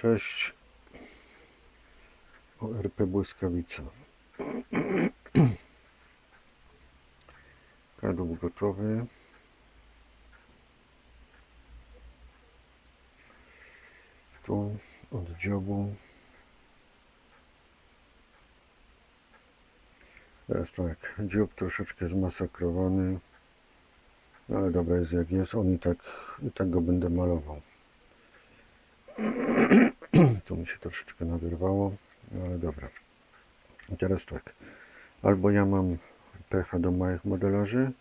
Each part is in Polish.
Cześć. ORP Błyskawica. Kadłub gotowy. Tu od dziobu. Teraz tak, dziób troszeczkę zmasakrowany. No ale dobra jest jak jest, on i tak, i tak go będę malował. Tu mi się troszeczkę nawyrwało, no ale dobra. I teraz tak, albo ja mam pecha do małych modelarzy,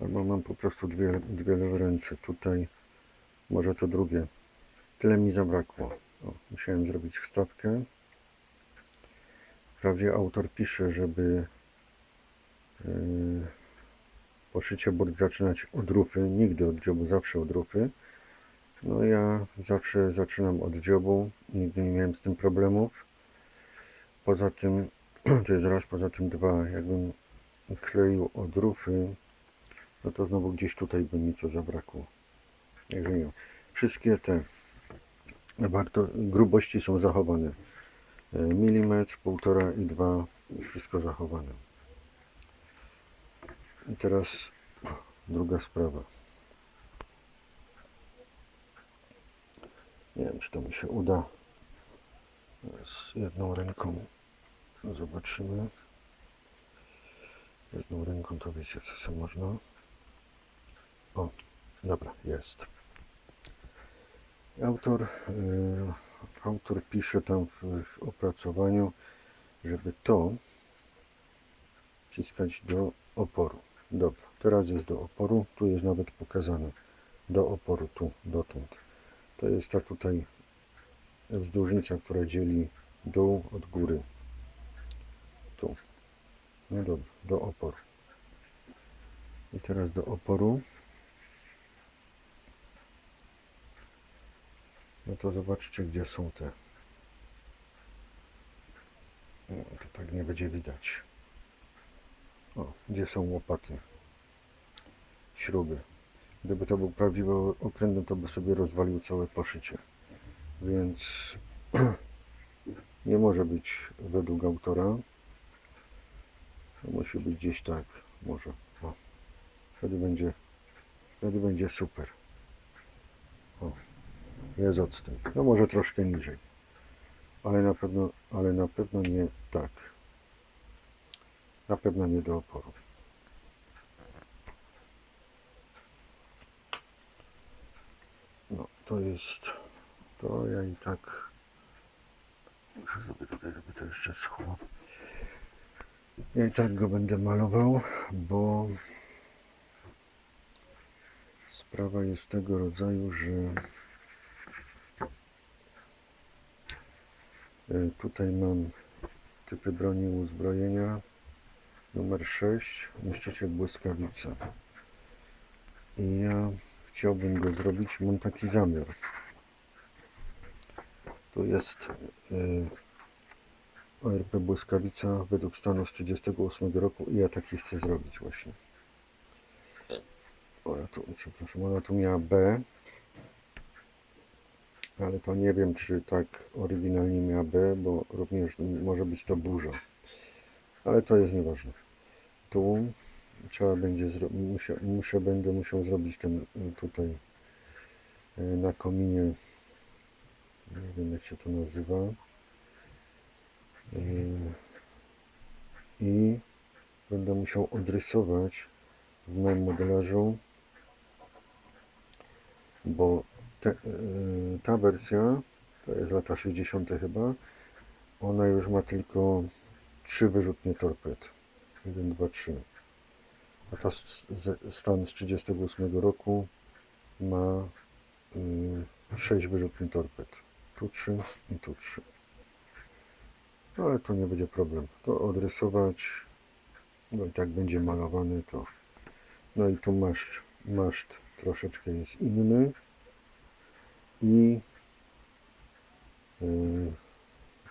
albo mam po prostu dwie, dwie lewe ręce. Tutaj może to drugie. Tyle mi zabrakło. O, musiałem zrobić wstawkę. Wprawdzie autor pisze, żeby yy, poszycie burt zaczynać od rufy, nigdy od dziobu, zawsze od rufy. No ja zawsze zaczynam od dziobu, nigdy nie miałem z tym problemów. Poza tym, to jest raz, poza tym dwa, jakbym kleił od rufy, no to znowu gdzieś tutaj by mi to zabrakło. Także nie. Wszystkie te warto, grubości są zachowane. E, Milimetr, półtora i dwa, wszystko zachowane. I teraz druga sprawa. Nie wiem, czy to mi się uda. Z jedną ręką zobaczymy. Jedną ręką to wiecie, co sobie można. O, dobra, jest. Autor, yy, autor pisze tam w, w opracowaniu, żeby to wciskać do oporu. Dobra, teraz jest do oporu, tu jest nawet pokazane do oporu, tu, dotąd. To jest ta tutaj wzdłużnica, która dzieli dół od góry. Tu. No dobra, do oporu. I teraz do oporu. No to zobaczcie, gdzie są te. No, to tak nie będzie widać. O, gdzie są łopaty? Śruby. Gdyby to był prawdziwy okręt, to by sobie rozwalił całe poszycie. Więc nie może być według autora. To musi być gdzieś tak, może. O. Wtedy będzie, wtedy będzie super. O. Jest odstęp. No może troszkę niżej. Ale na pewno, ale na pewno nie tak. Na pewno nie do oporu. No, to jest, to ja i tak muszę sobie tutaj, żeby to jeszcze schło. Ja i tak go będę malował, bo sprawa jest tego rodzaju, że e, tutaj mam typy broni uzbrojenia numer 6, niszczyciel błyskawica. I ja chciałbym go zrobić, mam taki zamiar. Tu jest y, ORP Błyskawica według stanu z 38 roku i ja taki chcę zrobić właśnie. Ona tu, przepraszam, ona tu miała B, ale to nie wiem, czy tak oryginalnie miała B, bo również może być to burza. Ale to jest nieważne. Tu trzeba będzie, muszę, muszę, będę musiał zrobić ten y, tutaj y, na kominie, nie wiem jak się to nazywa. Y, I będę musiał odrysować w moim modelarzu, bo te, y, ta wersja, to jest lata 60 chyba, ona już ma tylko trzy wyrzutnie torped. 1, 2, 3. A ta stan z 38 roku ma y, 6 wyrzutni torped. Tu 3 i tu 3. No ale to nie będzie problem. To odrysować, no i tak będzie malowany to. No i tu maszt, maszt troszeczkę jest inny i y,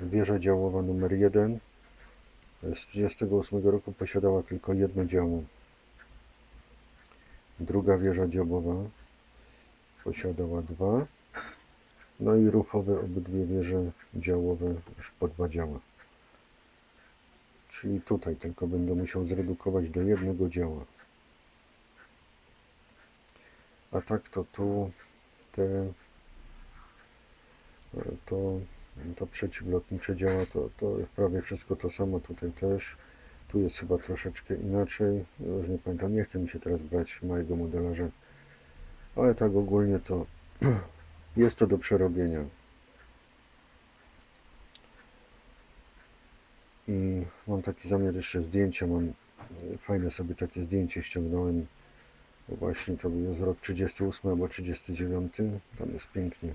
wieża działowa numer 1 z 38 roku posiadała tylko jedno działo. Druga wieża dziobowa posiadała dwa No i ruchowe obydwie wieże działowe już po działa. Czyli tutaj tylko będę musiał zredukować do jednego działa. A tak to tu te to, to przeciwlotnicze działa, to, to prawie wszystko to samo tutaj też. Tu jest chyba troszeczkę inaczej. Już nie pamiętam, nie chcę mi się teraz brać małego modelarza. Ale tak ogólnie to jest to do przerobienia. I mam taki zamiar jeszcze zdjęcia, mam e, fajne sobie takie zdjęcie ściągnąłem. Właśnie to jest rok 38 albo 39. Tam jest pięknie.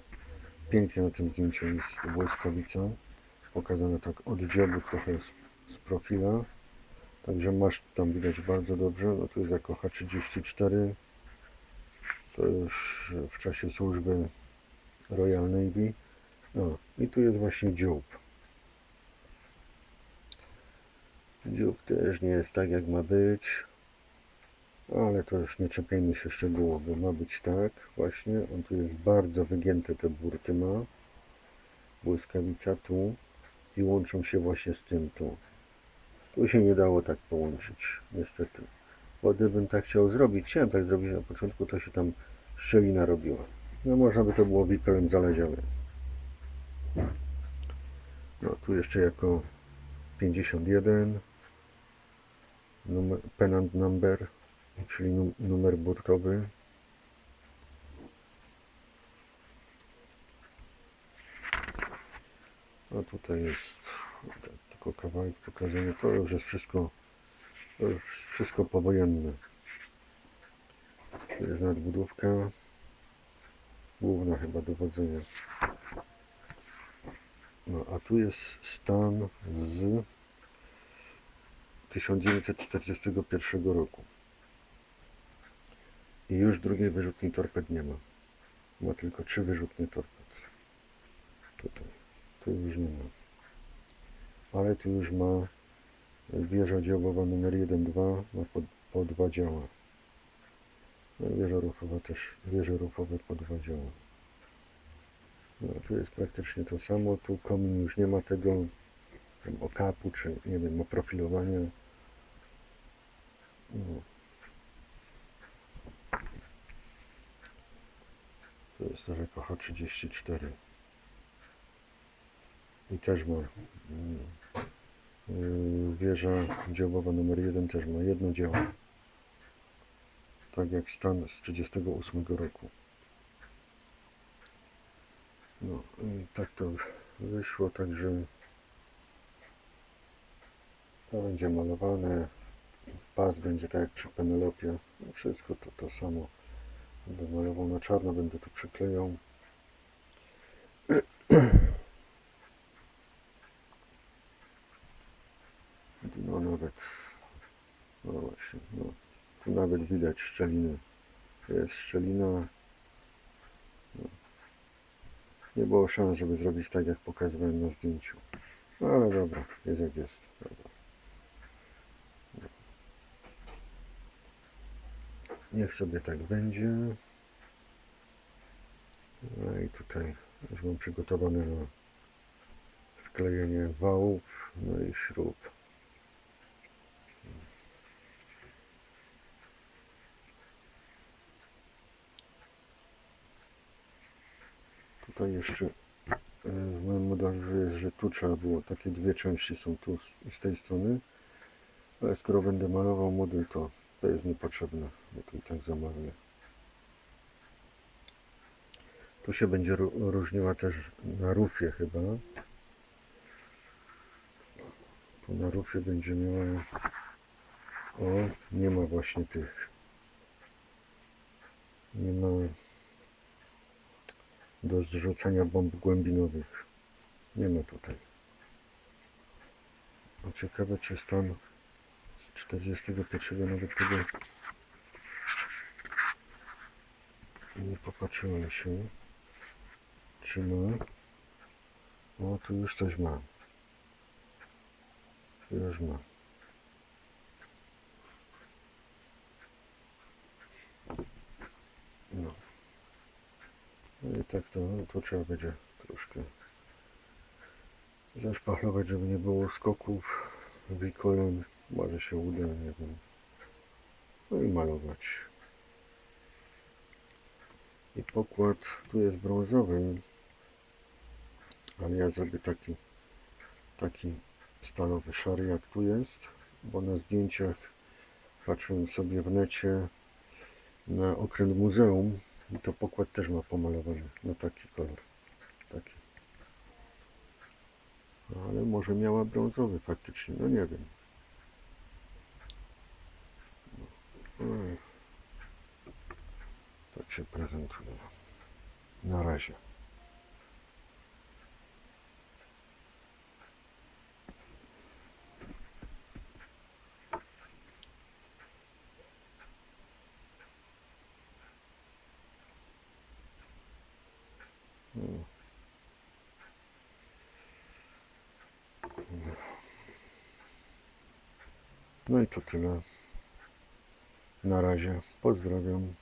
Pięknie na tym zdjęciu jest błyskawica. Pokazane tak od dziobu trochę z, z profila. Także masz tam widać bardzo dobrze. No tu jest jako H34. To już w czasie służby Royal Navy. No i tu jest właśnie dziób. Dziób też nie jest tak jak ma być. Ale to już nie czepiajmy się szczegółowo. Ma być tak właśnie. On tu jest bardzo wygięte te burty ma. Błyskawica tu. I łączą się właśnie z tym tu. Tu się nie dało tak połączyć. Niestety. Bo gdybym tak chciał zrobić, chciałem tak zrobić na początku, to się tam szczelina robiła. No można by to było wikelem zaleziowym. No tu jeszcze jako 51 numer, penant number, czyli num, numer burtowy. No tutaj jest tylko kawałek pokazany. To już jest wszystko, już wszystko powojenne. Tu jest nadbudówka. Główna chyba dowodzenia. No a tu jest stan z 1941 roku. I już drugiej wyrzutni torped nie ma. Ma tylko trzy wyrzutnie torped. Tutaj. Tu już nie ma. Ale tu już ma wieża działowa numer 1-2, ma po, po dwa działa. No wieża ruchowa też, wieże ruchowe po dwa działa. No, tu jest praktycznie to samo, tu komin już nie ma tego tam okapu, czy nie wiem, oprofilowania. No. To jest też jako H34. I też ma yy, wieża działowa numer 1 też ma jedno dzieło. Tak jak stan z 38 roku. No i tak to wyszło, także to będzie malowane. Pas będzie tak jak przy Penelopie. No wszystko to to samo. Będę malował na czarno, będę tu przyklejał. No nawet, no właśnie, no, tu nawet widać szczeliny. Jest szczelina. No. Nie było szans, żeby zrobić tak, jak pokazywałem na zdjęciu. No ale dobra, jest jak jest. Dobra. Niech sobie tak będzie. No i tutaj już mam przygotowane na wklejenie wałów, no i śrub. Tutaj jeszcze e, w moim modelze jest, że tu trzeba było, takie dwie części są tu z- tej strony, ale skoro będę malował model, to to jest niepotrzebne, bo to i tak zamaluję. Tu się będzie ró- różniła też na rufie chyba. Tu na rufie będzie miała... O, nie ma właśnie tych. Nie ma do zrzucania bomb głębinowych. Nie ma tutaj. A ciekawe czy stan z 41 nawet tego nie popatrzyłem się czy ma o tu już coś ma już ma no. I tak to, to trzeba będzie troszkę zaszpachlować, żeby nie było skoków wikolen. Może się uda, nie wiem. No i malować. I pokład tu jest brązowy, ale ja zrobię taki, taki stalowy szary jak tu jest, bo na zdjęciach patrzyłem sobie w necie na okręt muzeum i to pokład też ma pomalowany na taki kolor. Taki. No, ale może miała brązowy faktycznie, no nie wiem. Ej. Tak się prezentuje. Na razie. No i to tyle. Na razie. Pozdrawiam.